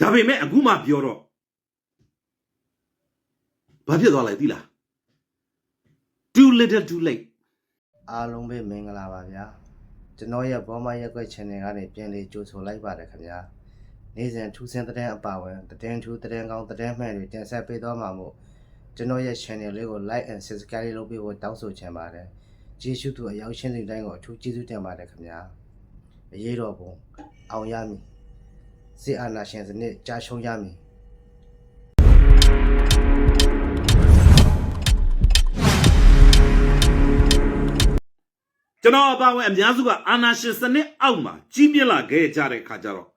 ဒါပေမဲ့အခုမှပြောတော့ဘာဖြစ်သွားလဲသိလား too little too late အားလုံးပဲမင်္ဂလာပါဗျာကျွန်တော်ရဲ့ဘောမရက်ွက် channel ကနေပြန်လေးကြိုဆိုလိုက်ပါတယ်ခင်ဗျာနေ့စဉ်ထူးဆန်းတဲ့အပါဝင်သတင်းထူးသတင်းကောင်းသတင်းမှန်တွေတင်ဆက်ပေးသွားမှာမို့ကျွန်တော်ရဲ့ channel လေးကို like and subscribe လုပ်ပေးဖို့တောင်းဆိုချင်ပါတယ်ကျေးဇူးတူအရောက်ရှင်းတဲ့တိုင်းကိုအထူးကျေးဇူးတင်ပါတယ်ခင်ဗျာအရေးတော်ပုံအောင်ရမည် စစ်အာဏာရှင်စနစ်ကြာရှုံးရမည်ကျွန်တော်အပါအဝင်အများစုကအာနာရှင်စနစ်အောက်မှာကြီးပြင်းလာခဲ့ကြတဲ့ခါကျတော့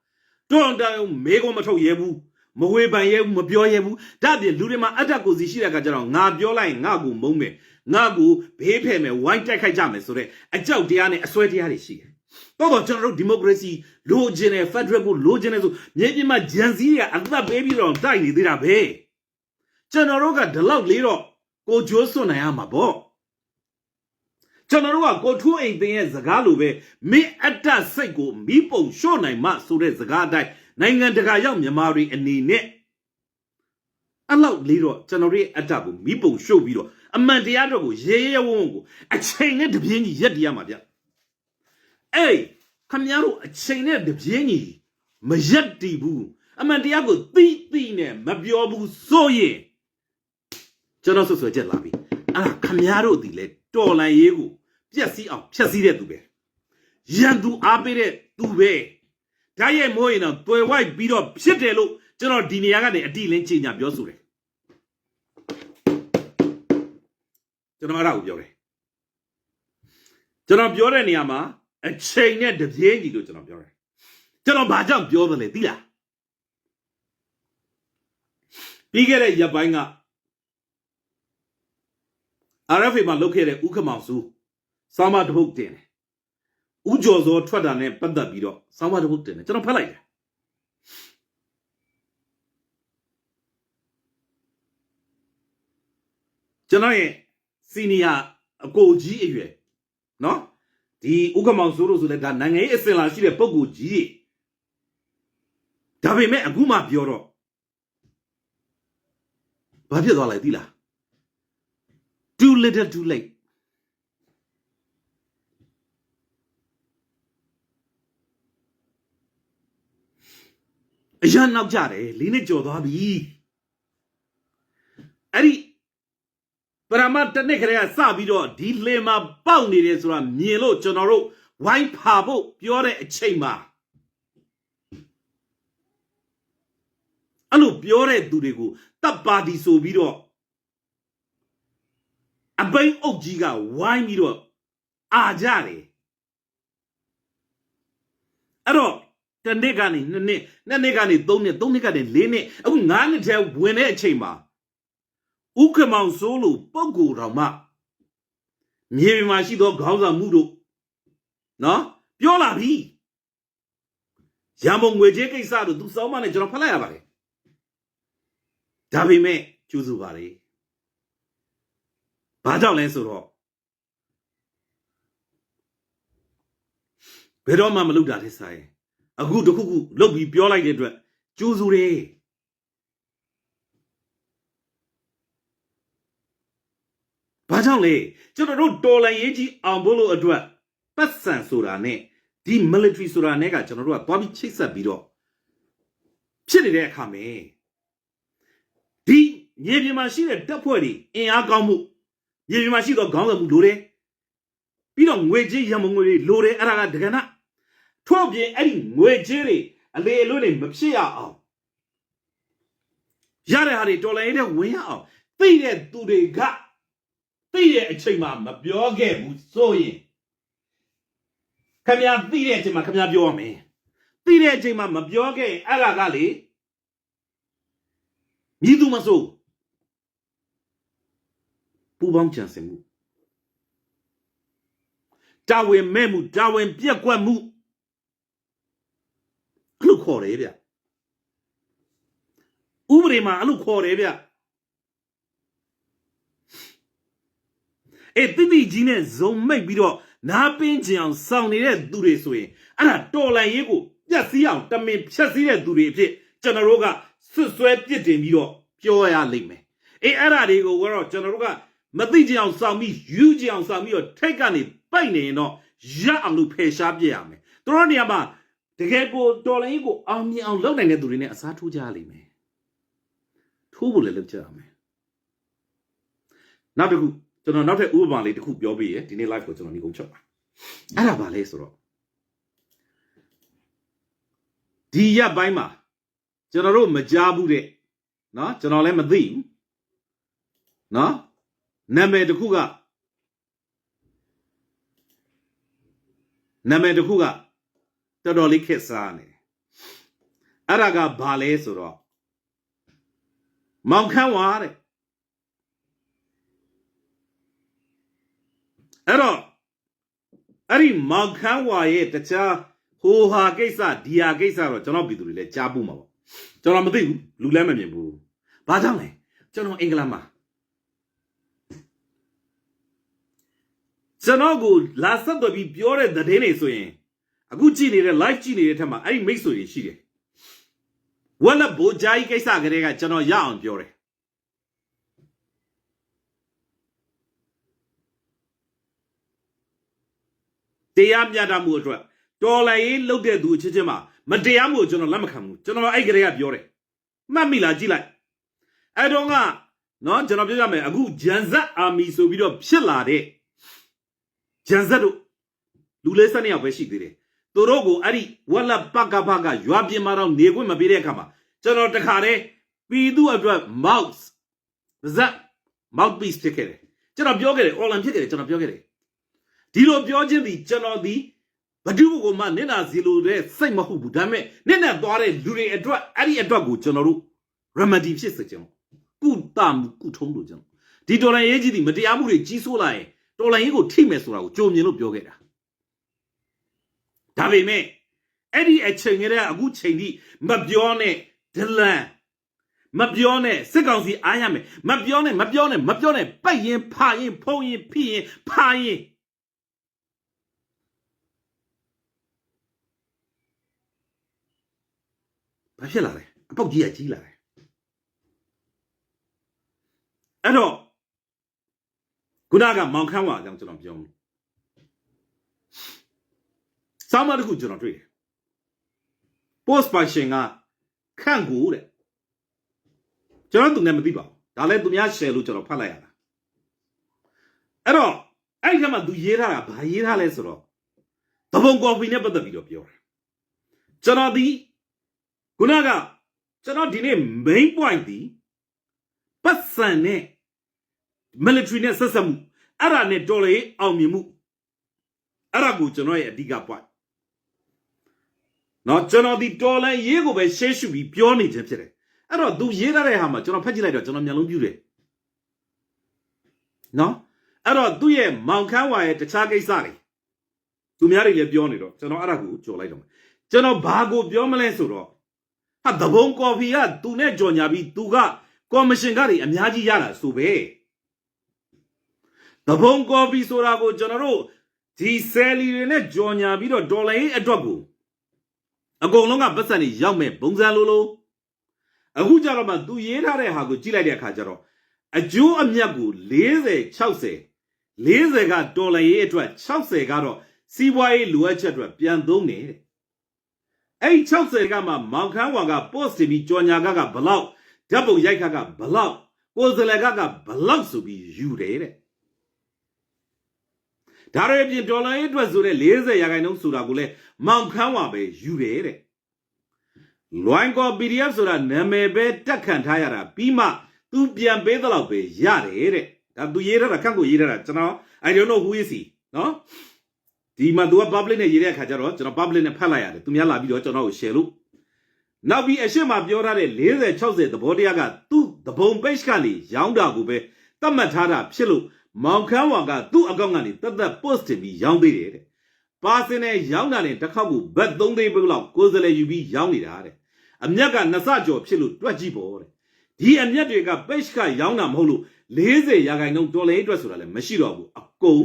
တွန်တောင်မေကုံမထုတ်ရဲဘူးမဝေပန်ရဲဘူးမပြောရဲဘူးဒါအပြင်လူတွေမှာအတ္တကိုစီရှိတဲ့ခါကျတော့ငါပြောလိုက်ရင်ငါ့ကိုမုန်းမယ်ငါ့ကိုဘေးဖယ်မယ်ဝိုင်းတိုက်ခိုက်ကြမယ်ဆိုတဲ့အကြောက်တရားနဲ့အစွဲတရားတွေရှိတယ် တော့တော့ကျွန်တော်တို့ဒီမိုကရေစီလိုချင်တယ်ဖက်ဒရယ်ကိုလိုချင်တယ်ဆိုမြေပြင်မှာဂျန်စီးတွေကအသက်ပေးပြီးတော့တိုက်နေသေးတာပဲကျွန်တော်တို့ကဒီလောက်လေးတော့ကိုကျိုးစွန့်နိုင်ရမှာပေါ့ကျွန်တော်တို့ကကိုထွန်းအိမ်သိန်းရဲ့စကားလိုပဲမင်းအတ္တစိတ်ကိုမိပုံလျှော့နိုင်မှဆိုတဲ့စကားအတိုင်းနိုင်ငံတကာရောက်မြန်မာတွေအနေနဲ့အဲ့လောက်လေးတော့ကျွန်တော်တို့ရဲ့အတ္တကိုမိပုံလျှော့ပြီးတော့အမှန်တရားတော့ကိုရဲရဲဝံ့ဝံ့ကိုအချိန်နဲ့တပြင်းကြီးရက်တည်ရမှာဗျ အေးခမများတို့အချိန်နဲ့တပြင်းကြီးမရက်တည်ဘူးအမှန်တရားကိုသိသိနဲ့မပြောဘူးဆိုရင်ကျွန်တော်ဆွဆွဲချက်လာပြီအဲ့ဒါခမများတို့ဒီလေတော်လန်ရေးကိုပြက်စီးအောင်ဖြက်စီးတဲ့သူပဲရန်သူအားပေးတဲ့သူပဲဓာတ်ရိုက်မိုးရင်တော့တွယ်ဝိုက်ပြီးတော့ဖြစ်တယ်လို့ကျွန်တော်ဒီနေရာကနေအတိလင်းချိန်ညာပြောဆိုတယ်ကျွန်တော်အဲ့ဒါကိုပြောတယ်ကျွန်တော်ပြောတဲ့နေရာမှာ အချိန်နဲ့တပြေးညီလို့ကျွန်တော်ပြောတယ်ကျွန်တော်ဘာကြောင့်ပြောသလဲသိလားပြီးခဲ့တဲ့ရက်ပိုင်းက RFA မှာလုပ်ခဲ့တဲ့ဥက္ကမောင်စုစာမတပုတ်တင်တယ်။ဥကျော်စောထွက်တာနဲ့ပတ်သက်ပြီးတော့စာမတပုတ်တင်တယ်ကျွန်တော်ဖတ်လိုက်တယ်။ကျွန်တော်ရဲ့စီနီယာအကိုကြီးအရွယ်နော် ဒီဥက္ကမောင်စုလို့ဆိုလဲဒါနိုင်ငံရေးအစဉ်လာရှိတဲ့ပုံကိုကြီးတွေဒါပေမဲ့အခုမှပြောတော့ဘာဖြစ်သွားလဲသိလား too little too late အရန်နောက်ကြတယ်လေးနှစ်ကြော်သွားပြီအဲ့ဒီ ပရမတ်တစ်နှစ်ခရေကစပြီးတော့ဒီလေမှာပေါက်နေတယ်ဆိုတာမြင်လို့ကျွန်တော်တို့ဝိုင်းဖာဖို့ပြောတဲ့အချိန်မှာအဲ့လိုပြောတဲ့သူတွေကိုတပ်ပါတီဆိုပြီးတော့အပိန်အုပ်ကြီးကဝိုင်းပြီးတော့အာကြတယ်အဲ့တော့တစ်နှစ်ကနေနှစ်နှစ်နှစ်နှစ်ကနေသုံးနှစ်သုံးနှစ်ကနေလေးနှစ်အခုငါးနှစ်ထဲဝင်တဲ့အချိန်မှာ ဥက္ကမောင်စိုးလို့ပုံကိုယ်တော်မှမြေပြင်မှာရှိသောခေါင်းဆောင်မှုတို့နော်ပြောလာပြီရံပုံငွေကြေးကိစ္စတို့သူစောင်းမနဲ့ကျွန်တော်ဖတ်လိုက်ရပါတယ်ဒါပေမဲ့ကျူးစုပါလေဘာကြောင့်လဲဆိုတော့ဘယ်တော့မှမလုပ်တာတဲ့ဆိုင်အခုတခုခုလုတ်ပြီးပြောလိုက်တဲ့အတွက်ကြိုးစုတယ် ဘာကြောင့်လဲကျွန်တော်တို့တော်လန်ရေးကြီးအောင်ဖို့လို့အတွက်ပတ်စံဆိုတာနဲ့ဒီ military ဆိုတာနဲ့ကကျွန်တော်တို့ကသွားပြီးချိတ်ဆက်ပြီးတော့ဖြစ်နေတဲ့အခါမှာဒီမြေပြင်မှာရှိတဲ့တပ်ဖွဲ့တွေအင်အားကောင်းမှုမြေပြင်မှာရှိတော့ခေါင်းဆောင်မှုလိုတယ်ပြီးတော့ငွေကြေးရံမငွေတွေလိုတယ်အဲ့ဒါကတကယ်နာထို့ပြင်အဲ့ဒီငွေကြေးတွေအလေအလွတ်တွေမဖြစ်ရအောင်ရတဲ့ဟာတွေတော်လိုင်းတဲ့ဝင်ရအောင်သိတဲ့သူတွေက သိတဲ့အချိန်မှာမပြောခဲ့ဘူးဆိုရင်ခမရသိတဲ့အချိန်မှာခမရပြောရမယ်သိတဲ့အချိန်မှာမပြောခဲ့ရင်အဲ့ဒါကလေမြည်သူမဆိုးပူပေါင်းကြံစည်မှုတာဝန်မဲ့မှုတာဝန်ပြက်ကွက်မှုအဲ့လိုခေါ်တယ်ဗျဥပဒေမှာအဲ့လိုခေါ်တယ်ဗျ အေးတိတိကြီးနဲ့ဇုံမိတ်ပြီးတော့နားပင်းကြအောင်စောင့်နေတဲ့သူတွေဆိုရင်အဲ့ဒါတော်လန်ရေးကိုပြက်စီးအောင်တမင်ဖြက်စီးတဲ့သူတွေအဖြစ်ကျွန်တော်တို့ကဆွတ်ဆွဲပြစ်တင်ပြီးတော့ပြောရလိမ့်မယ်အေးအဲ့ဒါတွေကိုကတော့ကျွန်တော်တို့ကမသိကြအောင်စောင့်ပြီးယူကြအောင်စောင့်ပြီးတော့ထိတ်ကနေပိုက်နေရင်တော့ရအောင်လို့ဖယ်ရှားပြစ်ရမယ်သူတို့နေရာမှာတကယ်ကိုတော်လိုင်းကိုအောင်မြင်အောင်လုပ်နိုင်တဲ့သူတွေနဲ့အစားထိုးကြရလိမ့်မယ်ထိုးဖို့လည်းလုပ်ကြရမယ်နောက်တစ်ခု ကျွန်တော်နောက်ထပ်ဥပမာလေးတစ်ခုပြောပြရဒီနေ့ live ကိုကျွန်တော်ညီကုန်းချက်ပါအဲ့ဒါပါလဲဆိုတော့ဒီရက်ပိုင်းမှာကျွန်တော်တို့မကြားဘူးတဲ့နော်ကျွန်တော်လည်းမသိဘူးနော်နာမည်တစ်ခုကနာမည်တစ်ခုကတော်တော်လေးခက်စားနေအဲ့ဒါကဘာလဲဆိုတော့မောင်ခန့်ဝါတဲ့ အဲ့တော့အဲ့ဒီမောင်ခမ်းဝါရဲ့တခြားဟိုဟာကိစ္စဒီဟာကိစ္စတော့ကျွန်တော်ပြည်သူတွေလည်းကြားဖို့မှာပေါ့ကျွန်တော်မသိဘူးလူလည်းမမြင်ဘူးဘာကြောင့်လဲကျွန်တော်အင်္ဂလန်မှာကျွန်တော်ကိုလာဆက်သွယ်ပြီးပြောတဲ့သတင်းတွေဆိုရင်အခုကြည့်နေတဲ့ live ကြည့်နေတဲ့ထက်မှာအဲ့ဒီမိတ်ဆွေတွေရှိတယ်ဝက်လက်ဘိုဂျာကြီးကိစ္စကလေးကကျွန်တော်ရအောင်ပြောတယ် တရားမျှတမှုအတွက်တော်လိုင်းရေးလုပ်တဲ့သူအချင်းချင်းမှာမတရားမှုကိုကျွန်တော်လက်မခံဘူးကျွန်တော်အဲ့ကလေးကပြောတယ်မှတ်မိလားကြည့်လိုက်အဲ့တော့ကနော်ကျွန်တော်ပြောရမယ်အခုဂျန်ဇက်အာမီဆိုပြီးတော့ဖြစ်လာတဲ့ဂျန်ဇက်တို့လူလေးစက်နှစ်ယောက်ပဲရှိသေးတယ်သူတို့ကိုအဲ့ဒီဝက်လက်ပကပကရွာပြင်မှာတော့နေခွင့်မပေးတဲ့အခါမှာကျွန်တော်တခါတည်းပြည်သူအတွက် mouse ဇက် mouthpiece ဖြစ်ခဲ့တယ်ကျွန်တော်ပြောခဲ့တယ် online ဖြစ်ခဲ့တယ်ကျွန်တော်ပြောခဲ့တယ် ဒီလိုပြောခြင်းဒီကျွန်တော်ဒီဘဒုဘကိုမှနင့်နာစီလိုတဲ့စိတ်မဟုတ်ဘူးဒါပေမဲ့နင့်နဲ့သွားတဲ့လူတွေအတွက်အဲ့ဒီအတွက်ကိုကျွန်တော်တို့ remedy ဖြစ်စေချင်ကုတမှုကုထုံးလို့ကျွန်တော်ဒီတော်လန်ရေးကြီးဒီမတရားမှုတွေကြီးစိုးလာရင်တော်လန်ရေးကိုထိမယ်ဆိုတာကိုကြုံမြင်လို့ပြောခဲ့တာဒါပေမဲ့အဲ့ဒီအချိန်ကလေးကအခုချိန်ထိမပြောနဲ့ဒလန်မပြောနဲ့စစ်ကောင်စီအားရမယ်မပြောနဲ့မပြောနဲ့မပြောနဲ့ပိတ်ရင်ဖာရင်ဖုံးရင်ဖိရင်ဖာရင် ဘာဖြစ်လာလဲအပေါက်ကြီးကကြီးလာတယ်အဲ့တော့ခုနကမောင်ခမ်းဝါအကြောင်းကျွန်တော်ပြောမယ်စာမတစ်ခုကျွန်တော်တွေ့တယ် post function ကခန့်ကိုတဲ့ကျွန်တော်သူနဲ့မသိပါဘူးဒါလည်းသူများ share လို့ကျွန်တော်ဖတ်လိုက်ရတာအဲ့တော့အဲ့ဒီကမှသူရေးထားတာဘာရေးထားလဲဆိုတော့သဘုံကော်ဖီနဲ့ပတ်သက်ပြီးတော့ပြောတယ်ကျွန်တော်ဒီ ခုနကကျွန်တော်ဒီနေ့ main point ဒီပတ်စံနဲ့ military နဲ့ဆက်ဆက်မှုအဲ့ဒါနဲ့တော်လေအောင်မြင်မှုအဲ့ဒါကိုကျွန်တော်ရဲ့အဓိက point နော်ကျွန်တော်ဒီတော်လန်ရေးကိုပဲရှေ့ရှုပြီးပြောနေခြင်းဖြစ်တယ်အဲ့တော့ तू ရေးထားတဲ့ဟာမှာကျွန်တော်ဖတ်ကြည့်လိုက်တော့ကျွန်တော်မျက်လုံးပြူတယ်နော်အဲ့တော့သူ့ရဲ့မောင်ခမ်းဝါရဲ့တခြားကိစ္စတွေသူများတွေလည်းပြောနေတော့ကျွန်တော်အဲ့ဒါကိုကြော်လိုက်တော့ကျွန်တော်ဘာကိုပြောမလဲဆိုတော့ ဟာသဘုံကော်ဖီကသူနဲ့ကြော်ညာပြီးသူကကော်မရှင်ကတွေအများကြီးရတာဆိုပဲသဘုံကော်ဖီဆိုတာကိုကျွန်တော်တို့ဒီဆယ်လီတွေနဲ့ကြော်ညာပြီးတော့ဒေါ်လာရေးအတွက်ကိုအကုန်လုံးကပတ်စံနေရောက်မဲ့ပုံစံလိုလိုအခုကြတော့မှသူရေးထားတဲ့ဟာကိုကြည့်လိုက်တဲ့အခါကျတော့အကျိုးအမြတ်ကို40 60 40ကဒေါ်လာရေးအတွက်60ကတော့စီးပွားရေးလိုအပ်ချက်အတွက်ပြန်သုံးနေတဲ့ အဲ့ဒီ60ကမှမောင်ခမ်းဝါက post တင်ပြီးကြော်ညာကကဘလောက်ဓာတ်ပုံရိုက်ခတ်ကဘလောက်ကိုယ်စလဲကကဘလောက်ဆိုပြီးယူတယ်တဲ့ဒါရအပြင်ဒေါ်လာရေးအတွက်ဆိုတဲ့40ရာခိုင်နှုန်းဆိုတာကိုလည်းမောင်ခမ်းဝါပဲယူတယ်တဲ့လွိုင်းကော PDF ဆိုတာနာမည်ပဲတက်ခံထားရတာပြီးမှသူပြန်ပေးတော့ပဲရတယ်တဲ့ဒါသူရေးထားတာခန့်ကိုရေးထားတာကျွန်တော် I don't know who is he နော် ဒီမှာသူက public နဲ့ရေးတဲ့အခါကျတော့ကျွန်တော် public နဲ့ဖတ်လိုက်ရတယ်သူများလာပြီးတော့ကျွန်တော်ကို share လို့နောက်ပြီးအရှိမပြောထားတဲ့40 60သဘောတရားကသူ့သဘုံ page ကနေရောင်းတာကိုပဲသတ်မှတ်ထားတာဖြစ်လို့မောင်ခမ်းဝါကသူ့အကောင့်ကနေတက်တက် post တင်ပြီးရောင်းပေးတယ်တဲ့ပါစင်နဲ့ရောင်းတာနဲ့တစ်ခေါက်ကိုဘတ်3သိန်းပဲလောက်ကိုယ်စလဲယူပြီးရောင်းနေတာတဲ့အမြက်ကနှစ်ဆကျော်ဖြစ်လို့တွက်ကြည့်ပေါ့တဲ့ဒီအမျက်တွေက page ကရောင်းတာမဟုတ်လို့40ရာခိုင်နှုန်းဒေါ်လာအတွက်ဆိုတာလည်းမရှိတော့ဘူးအကုန်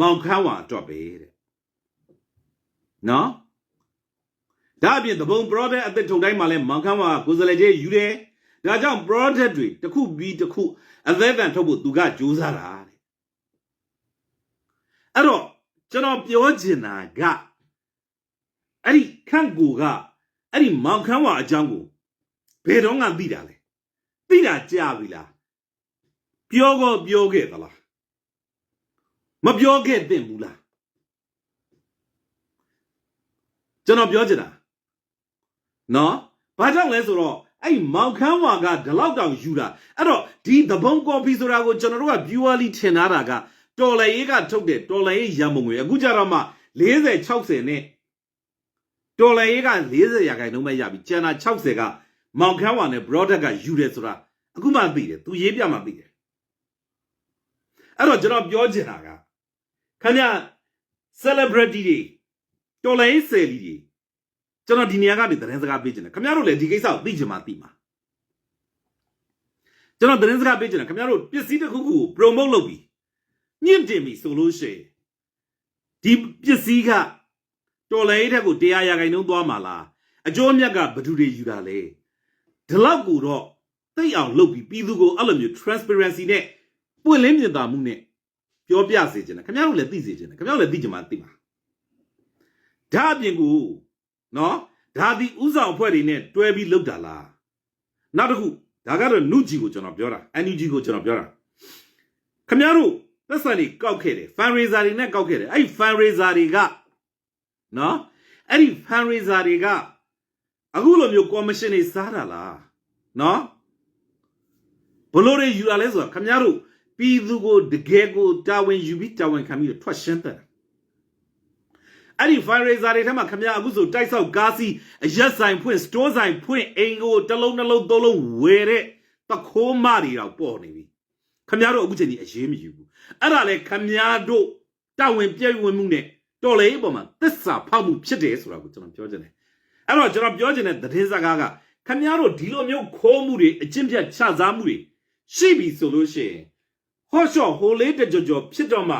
မောင်ခမ်းဝါအတွက်ပဲတဲ့ နော်ဒါအပြင်သဘုံ product အသစ်ထုတ်တိုင်းမှာလဲမောင်ခမ်းဝါကိုယ်စားလှယ်ကြီးယူတယ်ဒါကြောင့် product တွေတစ်ခုပြီးတစ်ခုအသက်အံထုတ်ဖို့သူကကြိုးစားတာတဲ့အဲ့တော့ကျွန်တော်ပြောချင်တာကအဲ့ဒီခန့်ကိုကအဲ့ဒီမောင်ခမ်းဝါအကြောင်းကိုဘယ်တော့မှသိတာလဲသိတာကြာပြီလားပြောကောပြောခဲ့သလားမပြောခဲ့သင့်ဘူးလား ကျွန်တော်ပြောချင်တာနော်ဘာကြောင့်လဲဆိုတော့အဲ့ဒီမောင်ခမ်းဝါကဒီလောက်တောင်ယူတာအဲ့တော့ဒီသဘုံကော်ဖီဆိုတာကိုကျွန်တော်တို့က viewerly ထင်ထားတာကတော်လည်ရေးကထုတ်တဲ့တော်လည်ရေးရန်ပုံငွေအခုကြတော့မှ40 60နဲ့တော်လည်ရေးက40ရာခိုင်နှုန်းပဲရပြီကျန်တာ60ကမောင်ခမ်းဝါနဲ့ product ကယူတယ်ဆိုတာအခုမှသိတယ်သူရေးပြမှသိတယ်အဲ့တော့ကျွန်တော်ပြောချင်တာကခင်ဗျ celebrity တွေတော်လည်ရေးဆယ်လီတွေ ကျွန်တော်ဒီနေရာကနေသတင်းစကားပေးချင်တယ်ခင်ဗျားတို့လည်းဒီကိစ္စကိုသိချင်မှသိမှာကျွန်တော်သတင်းစကားပေးချင်တယ်ခင်ဗျားတို့ပစ္စည်းတစ်ခုခုကို promote လုပ်ပြီးမြင့်တင်ပြီဆိုလို့ရှိရင်ဒီပစ္စည်းကတော်လည်းတဲ့ကိုတရားရဂိုင်နှုံးသွားမှာလားအကျိုးအမြတ်ကဘယ်သူတွေယူတာလဲဒီလောက်ကိုတော့သိအောင်လုပ်ပြီးပြည်သူကိုအဲ့လိုမျိုး transparency နဲ့ပွင့်လင်းမြင်သာမှုနဲ့ပြောပြစေချင်တယ်ခင်ဗျားတို့လည်းသိစေချင်တယ်ခင်ဗျားတို့လည်းသိချင်မှသိမှာဒါအပြင်ကို နော်ဒါဒီဥဆောင်အဖွဲ့တွေနဲ့တွဲပြီးလုပ်တာလားနောက်တစ်ခုဒါကတော့နုကြီးကိုကျွန်တော်ပြောတာ NUG ကိုကျွန်တော်ပြောတာခင်ဗျားတို့သက်ဆိုင်တွေကောက်ခဲ့တယ် fundraiser တွေနဲ့ကောက်ခဲ့တယ်အဲ့ဒီ fundraiser တွေကနော်အဲ့ဒီ fundraiser တွေကအခုလိုမျိုး commission တွေစားတာလားနော်ဘလို့တွေယူလာလဲဆိုတော့ခင်ဗျားတို့ပြည်သူကိုတကယ်ကိုတာဝန်ယူပြီးတာဝန်ခံပြီးတော့ထွက်ရှင်းတယ် အဲ့ဒီ fundraiser တွေထဲမှာခင်ဗျာအခုဆိုတိုက်ဆောက်ကားစီအရက်ဆိုင်ဖွင့် store ဆိုင်ဖွင့်အိမ်ကိုတစ်လုံးနှလုံးသုံးလုံးဝယ်တဲ့တခိုးမတွေတော့ပေါ်နေပြီခင်ဗျားတို့အခုချိန်ဒီအရေးမယူဘူးအဲ့ဒါလေခင်ဗျားတို့တာဝန်ပြည့်ဝင်မှုနဲ့တော်လေအပေါ်မှာသစ္စာဖောက်မှုဖြစ်တယ်ဆိုတာကိုကျွန်တော်ပြောချင်တယ်အဲ့တော့ကျွန်တော်ပြောချင်တဲ့သတင်းစကားကခင်ဗျားတို့ဒီလိုမျိုးခိုးမှုတွေအကျင့်ပြတ်ချစားမှုတွေရှိပြီဆိုလို့ရှိရင်ဟော့ရှော့ဟိုလေးတကြော်ကြော်ဖြစ်တော့မှ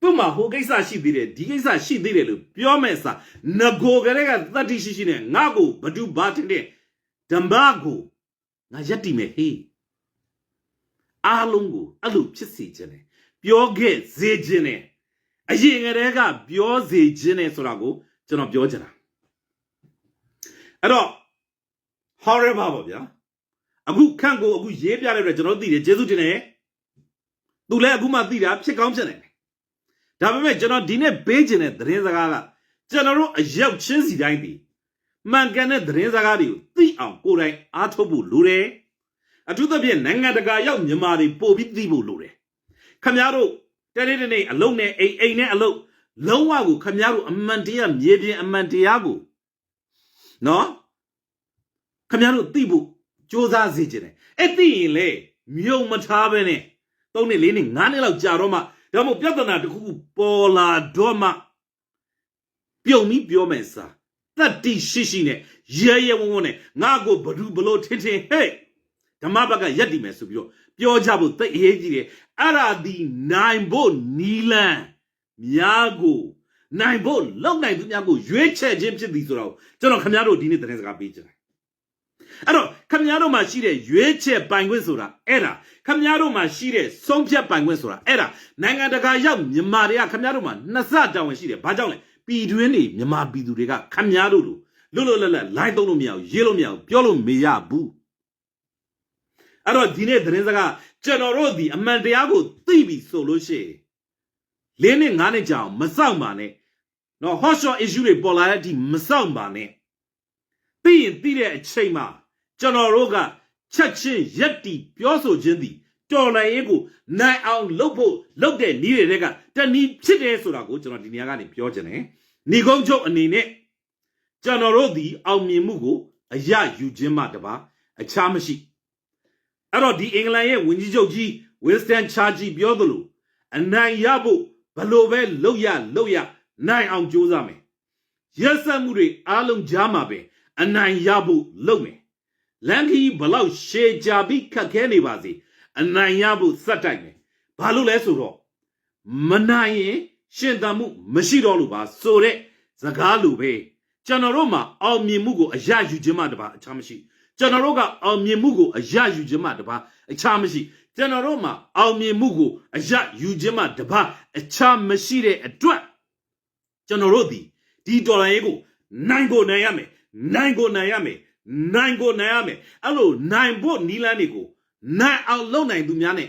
သူ့မှာဟိုကိစ္စရှိသေးတယ်ဒီကိစ္စရှိသေးတယ်လို့ပြောမဲ့စာငကိုကလေးကတတ်တိရှိရှိနဲ့ငါ့ကိုဘဒုဘာတင်တဲ့ဓမ္မကိုငါရက်တိမယ်ဟေးအားလုံးကိုအဲ့လိုဖြစ်စေခြင်းတယ်ပြောခဲ့စေခြင်းတယ်အရင်ကတည်းကပြောစေခြင်းတယ်ဆိုတာကိုကျွန်တော်ပြောချင်တာအဲ့တော့ horror ပါပါဗျာအခုခန့်ကိုအခုရေးပြလိုက်တော့ကျွန်တော်သိတယ်ကျေးဇူးတင်တယ်သူလည်းအခုမှသိတာဖြစ်ကောင်းဖြစ်နေတယ် ဒါပေမဲ့ကျွန်တော်ဒီနေ့ပေးခြင်းတဲ့သတင်းစကားကကျွန်တော်တို့အရောက်ချင်းစီတိုင်းဒီမှန်ကန်တဲ့သတင်းစကားတွေကိုသိအောင်ကိုယ်တိုင်အားထုတ်ဖို့လိုတယ်အထူးသဖြင့်နိုင်ငံတကာရောက်မြန်မာတွေပို့ပြီးသိဖို့လိုတယ်ခမရတို့တနေ့တနေ့အလုံးနဲ့အိမ်အိမ်နဲ့အလုံးလုံးဝကိုခမရတို့အမှန်တရားမြေပြင်အမှန်တရားကိုနော်ခမရတို့သိဖို့စူးစမ်းစေချင်တယ်အဲ့သိရင်လေမြုံမထားပဲနဲ့၃နှစ်၄နှစ်၅နှစ်လောက်ကြာတော့မှ ဒါမှမဟုတ်ပြဿနာတစ်ခုခုပေါ်လာတော့မှပြုံပြီးပြောမယ်စာတတ်တိရှိရှိနဲ့ရဲရဲဝုံဝုံနဲ့ငါ့ကိုဘဒူဘလို့ထင်ထင်ဟဲ့ဓမ္မဘက်ကရက်တည်မယ်ဆိုပြီးတော့ပြောကြဖို့သိအရေးကြီးတယ်အဲ့ဒါဒီနိုင်ဖို့နီလန်များကိုနိုင်ဖို့လောက်နိုင်သူများကိုရွေးချယ်ခြင်းဖြစ်သည်ဆိုတော့ကျွန်တော်ခင်ဗျားတို့ဒီနေ့သတင်းစကားပေးချင်တယ် အဲ့တော့ခမများတို့မှာရှိတဲ့ရွေးချက်ပိုင်ခွင့်ဆိုတာအဲ့ဒါခမများတို့မှာရှိတဲ့ဆုံးဖြတ်ပိုင်ခွင့်ဆိုတာအဲ့ဒါနိုင်ငံတကာရောက်မြန်မာတွေကခမများတို့မှာနှစ်ဆတာဝန်ရှိတယ်ဘာကြောင့်လဲပြည်တွင်းနေမြန်မာပြည်သူတွေကခမများတို့လိုလွတ်လွတ်လပ်လပ်လိုင်းသုံးလို့မရဘူးရေးလို့မရဘူးပြောလို့မရဘူးအဲ့တော့ဒီနေ့သတင်းစကားကျွန်တော်တို့ဒီအမှန်တရားကိုသိပြီဆိုလို့ရှိရင်လေးနဲ့ငါးနဲ့ကြာအောင်မစောင့်ပါနဲ့နော် hot shot issue တွေပေါ်လာတဲ့အထိမစောင့်ပါနဲ့သိရင်သိတဲ့အချိန်မှာ ကျွန်တော်တို့ကချက်ချင်းရက်တီပြောဆိုခြင်းသည်တော်လှန်ရေးကိုနိုင်အောင်လုပ်ဖို့လုပ်တဲ့နည်းတွေကတနည်းဖြစ်တယ်ဆိုတာကိုကျွန်တော်ဒီနေရာကနေပြောချင်တယ်။ညီကုန်းချုပ်အနေနဲ့ကျွန်တော်တို့ဒီအောင်မြင်မှုကိုအရယူခြင်းမှတပါအခြားမရှိ။အဲ့တော့ဒီအင်္ဂလန်ရဲ့ဝန်ကြီးချုပ်ကြီးဝင်းစတန်ချာဂျီပြောသလိုအနိုင်ရဖို့ဘလို့ပဲလုပ်ရလုပ်ရနိုင်အောင်ကြိုးစားမယ်။ရက်ဆက်မှုတွေအားလုံးကြားမှာပဲအနိုင်ရဖို့လုပ်မယ် လန်ခီဘလောက်ရှေကြပြီးခက်ခဲနေပါစေအနိုင်ရဖို့စက်တိုက်မယ်ဘာလို့လဲဆိုတော့မနိုင်ရင်ရှင်သန်မှုမရှိတော့လို့ပါဆိုတဲ့စကားလိုပဲကျွန်တော်တို့မှာအောင်မြင်မှုကိုအရယူခြင်းမှတပါအခြားမရှိကျွန်တော်တို့ကအောင်မြင်မှုကိုအရယူခြင်းမှတပါအခြားမရှိကျွန်တော်တို့မှာအောင်မြင်မှုကိုအရယူခြင်းမှတပါအခြားမရှိတဲ့အတွက်ကျွန်တော်တို့ဒီဒီတော်လိုင်းရေးကိုနိုင်ကိုနိုင်ရမယ်နိုင်ကိုနိုင်ရမယ် နိုင်ကိုနိုင်ရမယ်အဲ့လိုနိုင်ဖို့နီလန်းတွေကိုနိုင်အောင်လုပ်နိုင်သူများနဲ့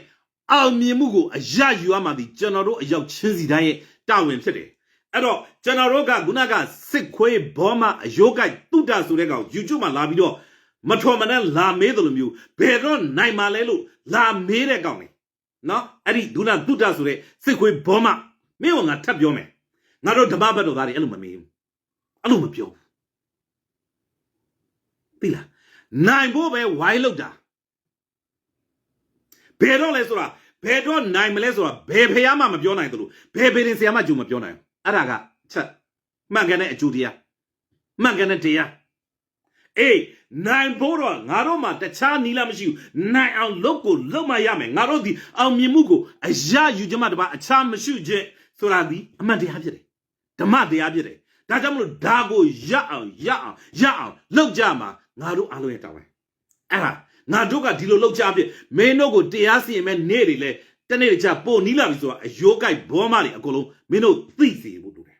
အောင်မြင်မှုကိုအရယူရမှာဒီကျွန်တော်တို့အရောက်ချင်းစီတိုင်းရဲ့တာဝန်ဖြစ်တယ်အဲ့တော့ကျွန်တော်တို့ကခုနကစစ်ခွေးဘောမအယိုးကိုက်တုတ္တဆိုတဲ့ကောင် YouTube မှာလာပြီးတော့မထော်မနဲ့လာမေးတယ်လို့မျိုးဘယ်တော့နိုင်မှာလဲလို့လာမေးတဲ့ကောင်လေနော်အဲ့ဒီဒုနာတုတ္တဆိုတဲ့စစ်ခွေးဘောမမင်းကငါထပ်ပြောမယ်ငါတို့ဓမ္မဘတ်တော်သားတွေအဲ့လိုမမေးဘူးအဲ့လိုမပြောဘူး သိလားနိုင်ဖို့ပဲဝိုင်းလောက်တာဘယ်တော့လဲဆိုတာဘယ်တော့နိုင်မလဲဆိုတာဘယ်ဖះမှမပြောနိုင်တယ်လို့ဘယ်ပေရင်ဆရာမဂျုံမပြောနိုင်ဘူးအဲ့ဒါကချက်မှန်ကန်တဲ့အကျိုးတရားမှန်ကန်တဲ့တရားအေးနိုင်ဖို့တော့ငါတို့မှတခြားနီလာမရှိဘူးနိုင်အောင်လုပ်ကိုလုပ်မှရမယ်ငါတို့ဒီအောင်မြင်မှုကိုအရာယူခြင်းမှတပါအခြားမရှိခြင်းဆိုတာဒီအမှန်တရားဖြစ်တယ်ဓမ္မတရားဖြစ်တယ်ဒါကြောင့်မလို့ဒါကိုရအောင်ရအောင်ရအောင်လုပ်ကြမှာ ငါတို့အားလုံးရဲ့တောင်းတယ်အဲ့ဒါငါတို့ကဒီလိုလုပ်ကြဖြစ်မင်းတို့ကိုတရားစီရင်မဲ့နေ့တွေလဲတနေ့တခြားပို့နီးလာပြီဆိုတာအယိုးကိုက်ဘောမတွေအကုန်လုံးမင်းတို့သိစေဖို့လိုတယ်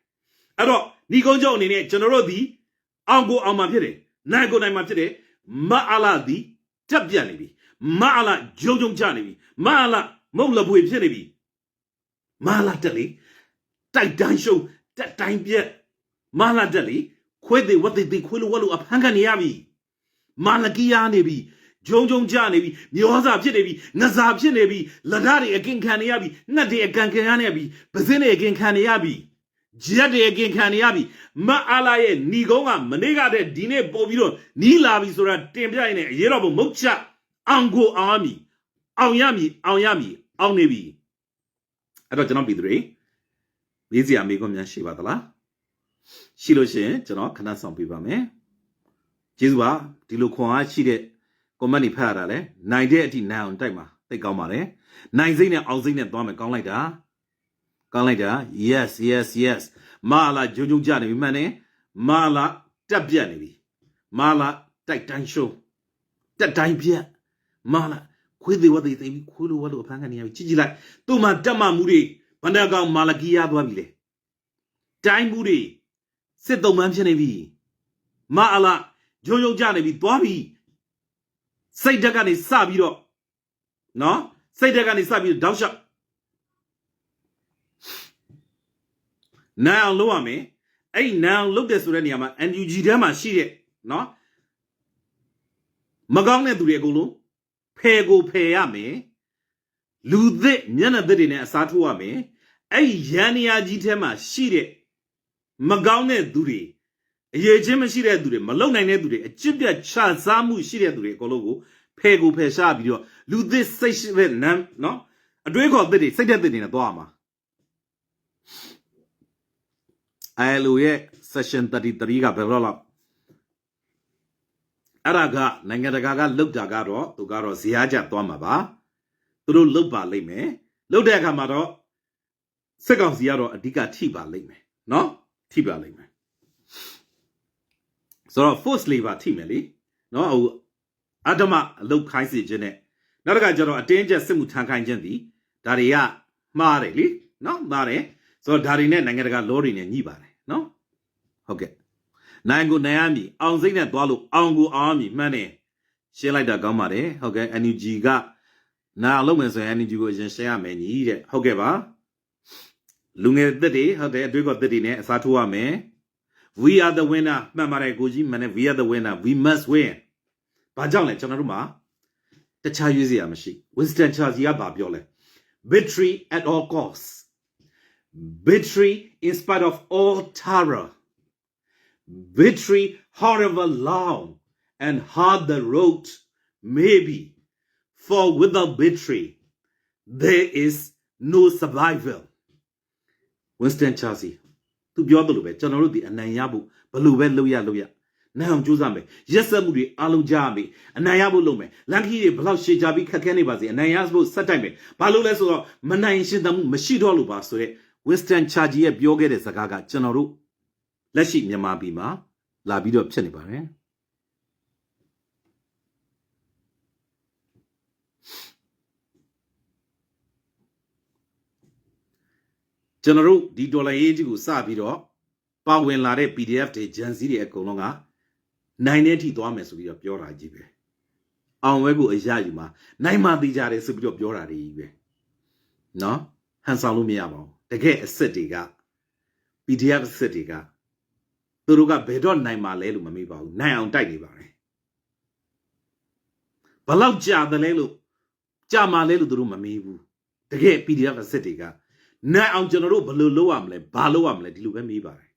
အဲ့တော့ညီကုန်းကျောင်းအနေနဲ့ကျွန်တော်တို့ဒီအောင်ကိုအောင်မှာဖြစ်တယ်နိုင်ကိုနိုင်မှာဖြစ်တယ်မအားလာဒီတက်ပြတ်နေပြီမအားလာဂျုံဂျုံချနေပြီမအားလာမုတ်လပွေဖြစ်နေပြီမအားလာတက်လေတိုက်တန်းရှုံတက်တိုင်းပြက်မအားလာတက်လေခွဲသေးဝတ်သေးသေးခွဲလို့ဝတ်လို့အဖမ်းခံနေရပြီ မာလကီယာနေပြီဂျုံဂျုံကြနေပြီမျောစာဖြစ်နေပြီငစာဖြစ်နေပြီလဒတွေအကင်ခံနေရပြီငှက်တွေအကန်ခံရနေပြီပစင်းတွေအကင်ခံနေရပြီဂျက်တွေအကင်ခံနေရပြီမအားလာရဲ့ညီကုန်းကမနေ့ကတည်းကဒီနေ့ပို့ပြီးတော့နီးလာပြီဆိုတာတင်ပြရင်လည်းအရေးတော့ဘုံမုတ်ချအောင်ကိုအောင်ရမည်အောင်ရမည်အောင်ရမည်အောင်နေပြီအဲ့တော့ကျွန်တော်ပြည်သူတွေလေးစီအမေကွန်များရှိပါသလားရှိလို့ရှိရင်ကျွန်တော်ခဏဆောင်ပြပါမယ် ကျေးဇူးပါဒီလိုခွန်အားရှိတဲ့ comment တွေဖတ်ရတာလဲနိုင်တဲ့အထိနိုင်အောင်တိုက်မှာသိကောင်းပါတယ်နိုင်စိမ့်နဲ့အောင်စိမ့်နဲ့သွားမယ်ကောင်းလိုက်တာကောင်းလိုက်တာ yes yes yes မာလာဂျုံဂျုံကြနေပြီမှန်တယ်မာလာတက်ပြက်နေပြီမာလာတိုက်တိုင်းရှုံးတက်တိုင်းပြက်မာလာခွေးသေးဝတ်သေးသိပြီခွေးလိုဝတ်လိုအဖမ်းခံနေရပြီကြည့်ကြည့်လိုက်သူ့မှာတက်မှမှုတွေဗန္ဒကောင်မာလကီယာသွားပြီလေတိုင်းမှုတွေစစ်တုံးမှန်းဖြစ်နေပြီမာလာ ဂျုံဂျုံကြနေပြီသွားပြီစိတ်ဓာတ်ကနေစပြီးတော့နော်စိတ်ဓာတ်ကနေစပြီးတော့တောက်လျှောက်နိုင်အောင်လုပ်ရမယ်အဲ့ဒီနိုင်အောင်လုပ်တဲ့ဆိုတဲ့နေရာမှာ NUG ထဲမှာရှိတဲ့နော်မကောင်းတဲ့သူတွေအကုန်လုံးဖယ်ကိုဖယ်ရမယ်လူသစ်မျက်နှာသစ်တွေနဲ့အစားထိုးရမယ်အဲ့ဒီရန်နေရာကြီးထဲမှာရှိတဲ့မကောင်းတဲ့သူတွေ အရေးချင်းမရှိတဲ့သူတွေမလုံနိုင်တဲ့သူတွေအကျင့်ပြတ်ချစားမှုရှိတဲ့သူတွေအကုန်လုံးကိုဖယ်ကိုဖယ်ရှားပြီးတော့လူသစ်စိတ်ရှိတဲ့နမ်နော်အတွေးခေါ်သစ်တွေစိတ်သက်သစ်တွေနဲ့သွားရမှာအဲလိုရဲ့ session 33ကဘယ်တော့လောက်အဲ့ဒါကနိုင်ငံတကာကလောက်တာကတော့သူကတော့ဇရာကြသွားမှာပါသူတို့လောက်ပါလိမ့်မယ်လောက်တဲ့အခါမှာတော့စက်ကောင်စီကတော့အဓိကထိပါလိမ့်မယ်နော်ထိပါလိမ့်မယ် ဆိုတော့ force labor ထိမယ်လေနော်ဟိုအတ္တမအလုတ်ခိုင်းစီခြင်းနဲ့နောက်တစ်ခါကျတော့အတင်းကျပ်စစ်မှုထမ်းခိုင်းခြင်းသည်ဒါတွေကမှားတယ်လေနော်မှားတယ်ဆိုတော့ဒါတွေနဲ့နိုင်ငံတကာလောတွေနဲ့ညှိပါတယ်နော်ဟုတ်ကဲ့နိုင်ကိုနိုင်ရမည်အောင်စိတ်နဲ့သွားလို့အောင်ကိုအောင်ရမည်မှန်းတယ်ရှင်းလိုက်တာကောင်းပါတယ်ဟုတ်ကဲ့ NUG ကနာလုံးမယ်ဆိုရင် NUG ကိုအရင်ရှင်းရမယ်ညီတဲ့ဟုတ်ကဲ့ပါလူငယ်သက်တွေဟုတ်တယ်အတွေးကောသက်တွေနဲ့အစားထိုးရမယ် we are the winner မှန်ပါတယ်ကိုကြီးမှန်တယ် we are the winner we must win ဘာကြောင့်လဲကျွန်တော်တို့မှာတခြားရွေးစရာမရှိ Winston Churchill ကဘာပြောလဲ victory at all costs victory in spite of all terror victory however long and hard the road may be for without victory there is no survival Winston Churchill သူပြောတယ်လို့ပဲကျွန်တော်တို့ဒီအနိုင်ရဖို့ဘယ်လိုပဲလုပ်ရလုပ်ရနိုင်အောင်ကြိုးစားမယ်ရက်စက်မှုတွေအားလုံးကြားရမယ်အနိုင်ရဖို့လုပ်မယ်လန်ခီတွေဘယ်လောက်ရှည်ကြပြီးခက်ခဲနေပါစေအနိုင်ရဖို့ဆက်တိုက်မယ်ဘာလို့လဲဆိုတော့မနိုင်ရှင်းသမှုမရှိတော့လို့ပါဆိုတော့ Winston Churchill ရဲ့ပြောခဲ့တဲ့စကားကကျွန်တော်တို့လက်ရှိမြန်မာပြည်မှာလာပြီးတော့ဖြစ်နေပါတယ် ကျွန်တော်တို့ဒီဒေါ်လာရေးကြီးကိုစပြီးတော့ပါဝင်လာတဲ့ PDF တွေဂျန်စီတွေအကုန်လုံးကနိုင်တဲ့အထိသွားမယ်ဆိုပြီးတော့ပြောတာကြီးပဲအောင်ဝဲကိုအရယူမှာနိုင်မှသိကြတယ်ဆိုပြီးတော့ပြောတာတွေကြီးပဲနော်ဟန်ဆောင်လို့မရပါဘူးတကယ်အစ်စ်တွေက PDF အစ်စ်တွေကသူတို့ကဘယ်တော့နိုင်မှာလဲလို့မမေးပါဘူးနိုင်အောင်တိုက်နေပါတယ်ဘလောက်ကြာတယ်လဲလို့ကြာမှာလဲလို့သူတို့မမေးဘူးတကယ် PDF အစ်စ်တွေက နိုင်အောင်ကျွန်တော်တို့ဘယ်လိုလုပ်ရမလဲဘာလုပ်ရမလဲဒီလိုပဲမေးပါတယ်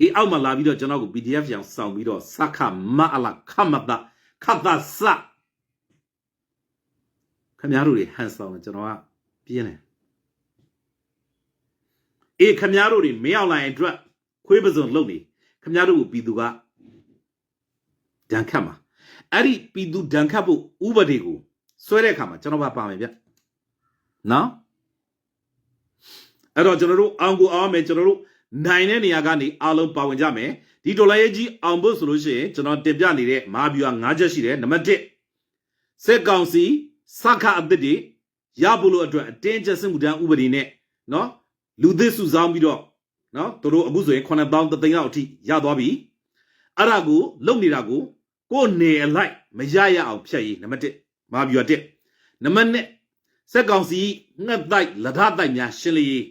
အေးအောက်မှာလာပြီးတော့ကျွန်တော်ကို PDF ရောင်စောင်းပြီးတော့စခမအလခမတခတ်သစခင်ဗျားတို့တွေဟန်ဆောင်တယ်ကျွန်တော်ကပြင်းတယ်အေးခင်ဗျားတို့တွေမင်းအောင်လိုင်းအတွက်ခွေးပစုံလုပ်နေခင်ဗျားတို့ကိုပြည်သူကဒဏ်ခတ်မှာအဲ့ဒီပြည်သူဒဏ်ခတ်ဖို့ဥပဒေကိုဆွဲတဲ့အခါမှာကျွန်တော်ပါပါမယ်ဗျနော် အဲ့တော့ကျွန်တော်တို့အောင်ကိုအောင်မယ်ကျွန်တော်တို့နိုင်တဲ့နေရာကနေအားလုံးပါဝင်ကြမယ်ဒီဒေါ်လာရေးကြီးအောင်ဖို့ဆိုလို့ရှိရင်ကျွန်တော်တင်ပြနေတဲ့မဟာဗျူဟာ၅ချက်ရှိတယ်နံပါတ်1စက်ကောင်စီစခအသစ်တွေရဖို့လို့အတွက်အတင်းကျပ်စစ်မှုထမ်းဥပဒေနဲ့နော်လူသစ်စုဆောင်းပြီးတော့နော်သူတို့အခုဆိုရင်9000တသိန်းလောက်အထိရသွားပြီအဲ့ဒါကိုလုံနေတာကိုကိုယ်နေအလိုက်မရရအောင်ဖြတ်ရေးနံပါတ်1မဟာဗျူဟာ1နံပါတ်2စက်ကောင်စီငှက်တိုက်လဒတိုက်များရှင်းလင်းရေး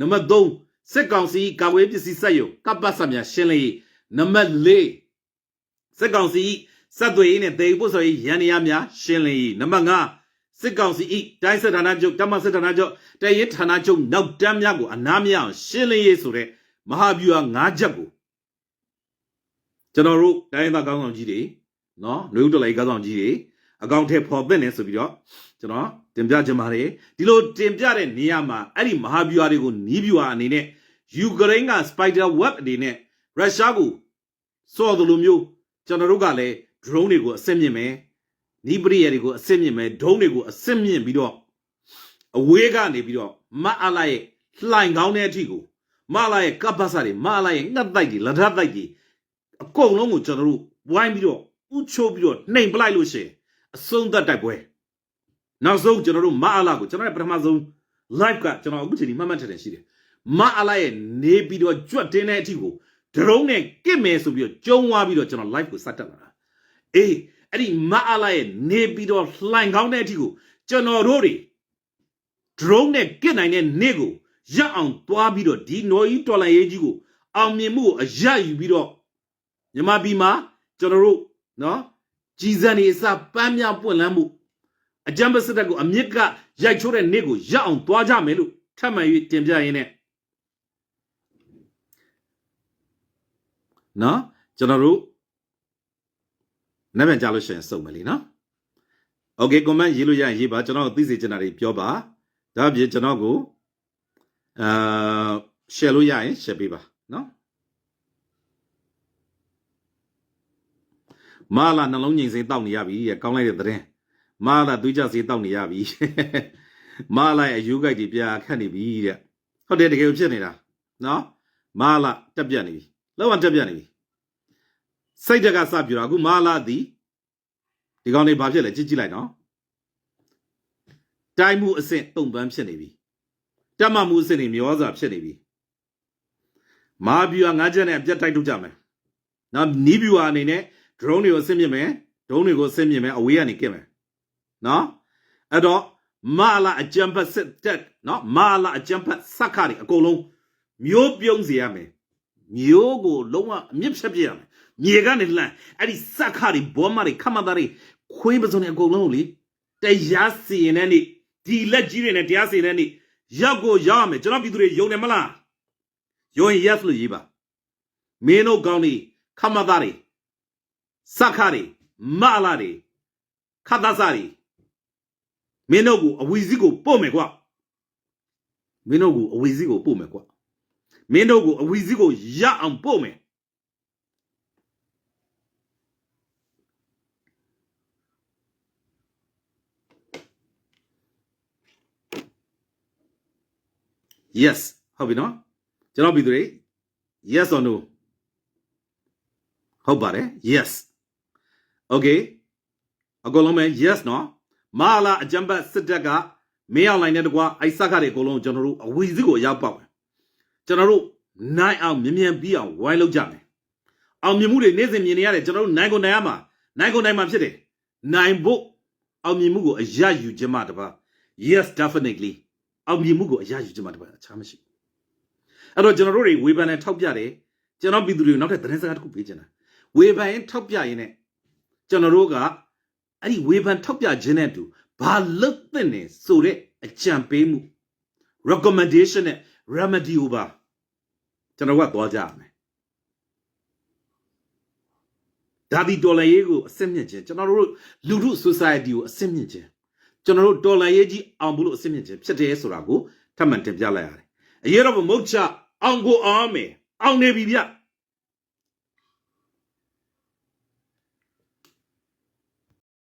နံပါတ်3စက်ကောင်စီကာဝေးပစ္စည်းစက်ရုံကပ္ပစများရှင်းလင်းရေးနံပါတ်4စက်ကောင်စီစက်သွေးရေးနဲ့တေပုဆိုရေးရန်ရများရှင်းလင်းရေးနံပါတ်5စစ်ကောင်စီဤတိုင်းစစ်ဌာနချုပ်တမစစ်ဌာနချုပ်တရဲဌာနချုပ်နောက်တန်းများကိုအနားမရအောင်ရှင်းလင်းရေးဆိုတဲ့မဟာဗျူဟာ၅ချက်ကိုကျွန်တော်တို့တိုင်းသားကောင်းဆောင်ကြီးတွေနော်နှွေဦးတော်လိုက်ကောင်းဆောင်ကြီးတွေ အကောင့်ထဲပေါ်သင့်နေဆိုပြီးတော့ကျွန်တော်တင်ပြချင်ပါတယ်ဒီလိုတင်ပြတဲ့နေရာမှာအဲ့ဒီမဟာဗျူဟာတွေကိုနီးဗျူဟာအနေနဲ့ယူကရိန်းက Spider Web အနေနဲ့ရုရှားကိုစော်တယ်လို့မျိုးကျွန်တော်တို့ကလည်း drone တွေကိုအစစ်မြင့်မယ်နီးပရိယာတွေကိုအစစ်မြင့်မယ်ဒုံးတွေကိုအစစ်မြင့်ပြီးတော့အဝေးကနေပြီးတော့မအလာရဲ့လှိုင်ကောင်းတဲ့အထိကိုမအလာရဲ့ကပ်ပတ်စာတွေမအလာရဲ့ငှက်တိုက်တွေလက်ထပ်တိုက်တွေအကုန်လုံးကိုကျွန်တော်တို့ဝိုင်းပြီးတော့ဥချိုးပြီးတော့နှိမ်ပလိုက်လို့ရှိရင် အဆုံးသတ်တိုက်ပွဲနောက်ဆုံးကျွန်တော်တို့မအလာကိုကျွန်တော်ရဲ့ပထမဆုံး live ကကျွန်တော်အခုချိန်ဒီမှတ်မှတ်ထတယ်ရှိတယ်မအလာရဲ့နေပြီးတော့ကြွတ်တင်းတဲ့အထိကိုဒရုန်းနဲ့ကစ်မယ်ဆိုပြီးတော့ကျုံသွားပြီးတော့ကျွန်တော် live ကိုစတက်လာတာအေးအဲ့ဒီမအလာရဲ့နေပြီးတော့လှိုင်ကောင်းတဲ့အထိကိုကျွန်တော်တို့တွေ drone နဲ့ကစ်နိုင်တဲ့နေ့ကိုရအောင်သွားပြီးတော့ဒီနော်ကြီးတော်လန်ရေးကြီးကိုအောင်မြင်မှုကိုအရယူပြီးတော့မြန်မာပြည်မှာကျွန်တော်တို့နော် ကြည်စံနေအစပန်းများပွင့်လန်းမှုအကြံပစစ်တပ်ကိုအမြင့်ကရိုက်ချိုးတဲ့နေ့ကိုရအောင်သွားကြမယ်လို့ထပ်မံ၍တင်ပြရင်းနဲ့နော်ကျွန်တော်တို့နာမည်ကြားလို့ရှိရင်စုံမယ်လीနော် Okay comment ရေးလို့ရရင်ရေးပါကျွန်တော်သိစေချင်တာတွေပြောပါဒါအပြင်ကျွန်တော်ကိုအာ share လို့ရရင် share ပေးပါ မာလာနှလုံးငိမ်စိမ်းတောက်နေရပြီတဲ့ကောင်းလိုက်တဲ့သတင်းမာလာသွေးကြစေးတောက်နေရပြီမာလာရဲ့အယူကိုက်တွေပြာခတ်နေပြီတဲ့ဟုတ်တယ်တကယ်ဖြစ်နေတာနော်မာလာတက်ပြတ်နေပြီလောက်အောင်တက်ပြတ်နေပြီစိတ်တက်ကစပြတာအခုမာလာသည်ဒီကောင်လေးဘာဖြစ်လဲကြည့်ကြည့်လိုက်နော်တိုင်းမှုအဆင့်တုံပန်းဖြစ်နေပြီတက်မှမှုအဆင့်တွေမျောစွာဖြစ်နေပြီမာဘီယာငါးချက်နဲ့အပြတ်တိုက်ထုတ်ကြမယ်နော်နီးဘီယာအနေနဲ့ drone တွေကိုအဆင့်မြင့်မယ် drone တွေကိုအဆင့်မြင့်မယ်အဝေးကနေကစ်မယ်နော်အဲ့တော့မာလာအကြံဖတ်စစ်တက်နော်မာလာအကြံဖတ်စက်ခါတွေအကုန်လုံးမျိုးပြုံးစေရမယ်မျိုးကိုလုံးဝအမြင့်ဖြတ်ပြရမယ်မြေကနေလှမ်းအဲ့ဒီစက်ခါတွေဘောမတွေခမသားတွေခွေးပစုံတွေအကုန်လုံးကိုလေတရားစီရင်တဲ့နေ့ဒီလက်ကြီးတွေနဲ့တရားစီရင်တဲ့နေ့ရောက်ကိုရောက်ရမယ်ကျွန်တော်ပြည်သူတွေယုံတယ်မလားယုံရင် yes လို့ရေးပါမင်းတို့ကောင်းနေခမသားတွေ စက်ခါတွေမလာတွေခတ်သားစားတွေမင်းတို့ကိုအဝီစီးကိုပို့မယ်ကွာမင်းတို့ကိုအဝီစီးကိုပို့မယ်ကွာမင်းတို့ကိုအဝီစီးကိုရအောင်ပို့မယ် yes ဟုတ်ပြီနော်ကျွန်တော်ပြည်သူတွေ yes or no ဟုဟုတ်ပါတယ် yes okay အကုန်လုံးပဲ yes နော်မဟာလာအကြံပတ်စစ်တပ်ကမင်းအောင်လိုင်းတဲ့တကွာအိုက်ဆက်ခတွေအကုန်လုံးကျွန်တော်တို့အဝီစီကိုရောက်ပေါက်မယ်ကျွန်တော်တို့နိုင်အောင်မြ мян ပြီးအောင်ဝိုင်းလုပ်ကြမယ်အောင်မြင်မှုတွေနေ့စဉ်မြင်နေရတယ်ကျွန်တော်တို့နိုင်ကိုနိုင်ရမှာနိုင်ကိုနိုင်မှာဖြစ်တယ်နိုင်ဖို့အောင်မြင်မှုကိုအရယူခြင်းမှတပါ yes definitely အောင်မြင်မှုကိုအရယူခြင်းမှတပါအခြားမရှိဘူးအဲ့တော့ကျွန်တော်တို့တွေဝေဖန်နဲ့ထောက်ပြတယ်ကျွန်တော်ပြည်သူတွေကိုနောက်ထပ်သတင်းစကားတစ်ခုပေးချင်တာဝေဖန်ရင်ထောက်ပြရင်နဲ့ ကျွန်တော်တို့ကအဲ့ဒီဝေဖန်ထောက်ပြခြင်းနဲ့အတူဘာလုပ်သင့်နေဆိုတဲ့အကြံပေးမှု recommendation နဲ့ remedy ကိုပါကျွန်တော်ကသွားကြရမယ်ဒါဒီဒေါ်လာရေးကိုအစစ်မြင့်ခြင်းကျွန်တော်တို့လူထု society ကိုအစစ်မြင့်ခြင်းကျွန်တော်တို့ဒေါ်လာရေးကြီးအောင်ဘူးလို့အစစ်မြင့်ခြင်းဖြစ်တယ်ဆိုတာကိုထပ်မံတင်ပြလိုက်ရတယ်အရေးတော့မဟုတ်ချအောင်ကိုအောင်မယ်အောင်နေပြီဗျ